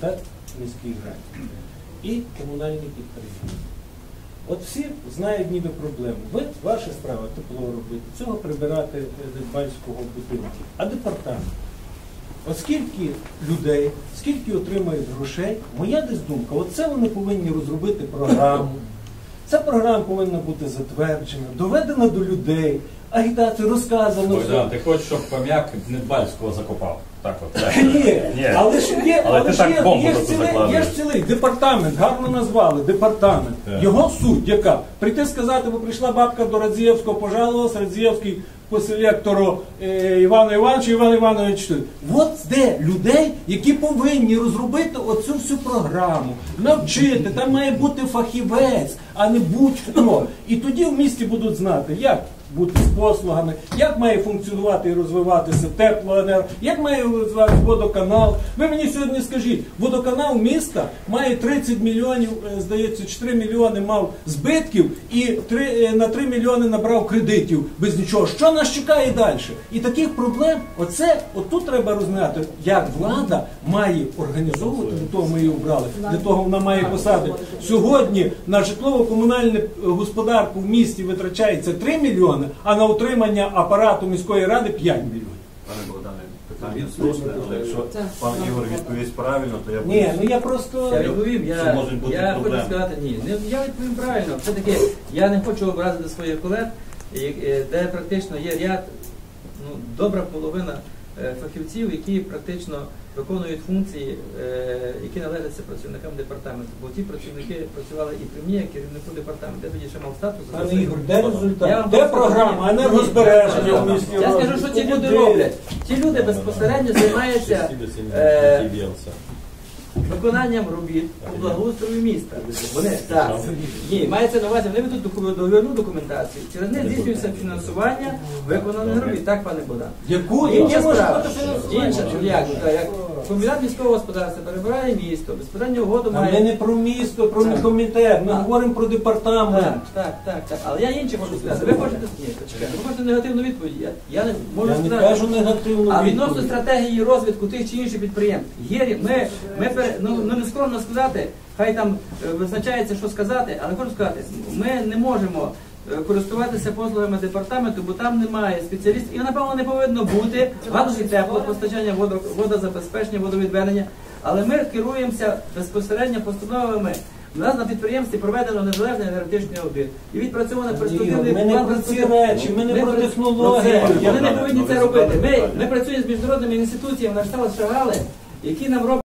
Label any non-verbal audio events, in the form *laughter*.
та міських грантів і комунальні підприємства. От всі знають ніби проблему. Ви, ваша справа тепло робити, цього прибирати е, будинку. А департамент? Оскільки людей, скільки отримають грошей, моя десь думка, оце вони повинні розробити програму. Ця програма повинна бути затверджена, доведена до людей, агітація розказана. Богдан, ти хочеш, щоб пам'як Недбальського закопав? Так от. *laughs* Ні, Ні. але ж є, Але але ти ж так є, бомбу є, ж цілий, є закладуєш. ж цілий департамент, гарно назвали, департамент. Так. Його суть яка? Прийти сказати, бо прийшла бабка до Радзієвського, пожалувалась, Радзієвський по селектору е, Івана Івановича, Іван Іванович. тут. От де людей, які повинні розробити оцю всю програму, навчити, там має бути фахівець, а не будь-хто. І тоді в місті будуть знати, як бути з послугами, як має функціонувати і розвиватися теплоенерго, як має розвиватися водоканал. Ви мені сьогодні скажіть, водоканал міста має 30 мільйонів, е, здається, 4 мільйони мав збитків і 3, е, на 3 мільйони набрав кредитів без нічого. Що нас чекає далі? І таких проблем, оце, отут треба розмовляти, як влада має організовувати, до того ми її обрали, для того вона має посади. Сьогодні на житлово-комунальне е, господарку в місті витрачається 3 мільйони, а на утримання апарату міської ради 5 мільйонів. Пане Богдане, питання слушне, але якщо пан Ігор відповість правильно, то я буду. Ні, ну я просто. Я відповім, я, можуть бути я хочу проблеми? сказати ні. Не, я відповім правильно. Все-таки я не хочу образити своїх колег, і- е, де практично є ряд, ну, добра половина фахівців, які практично виконують функції, е, які належаться працівникам департаменту. Бо ті працівники працювали і при мені, як керівнику департаменту. Я тоді ще мав статус. Пане Ігор, де результат? Де програма енергозбереження в місті? Я скажу, що ті люди роблять. Ті люди безпосередньо займаються е, виконанням робіт по благоустрою міста. Вони так. Ні, мається на увазі, вони ведуть договірну документацію. Через них здійснюється фінансування виконаних робіт. Так, пане Богдан. Яку Інша справа. Інша, як, як комбінат міського господарства перебирає місто, безпосередньо угоду А ми не про місто, про комітет, ми говоримо про департамент. Так, так, так, так. Але я інше можу сказати. Ви хочете ні, почекайте, ви хочете негативну відповідь. Я, я не можу Я не сказати. кажу негативну А відносно стратегії розвитку тих чи інших підприємств, є, ми, ми, пере- ну, ну не скромно сказати, хай там е, визначається, що сказати, але хочу сказати, ми не можемо е, користуватися послугами департаменту, бо там немає спеціалістів, і напевно не повинно бути галузі теплопостачання, водо- водозабезпечення, водовідведення. Але ми керуємося безпосередньо постановами. У нас на підприємстві проведено незалежний енергетичний аудит і відпрацьовано перспективний ми не про ці речі, ми не про технології. Вони не повинні це робити. Ми, ми працюємо з міжнародними інституціями на кшталт Шагали, які нам роблять.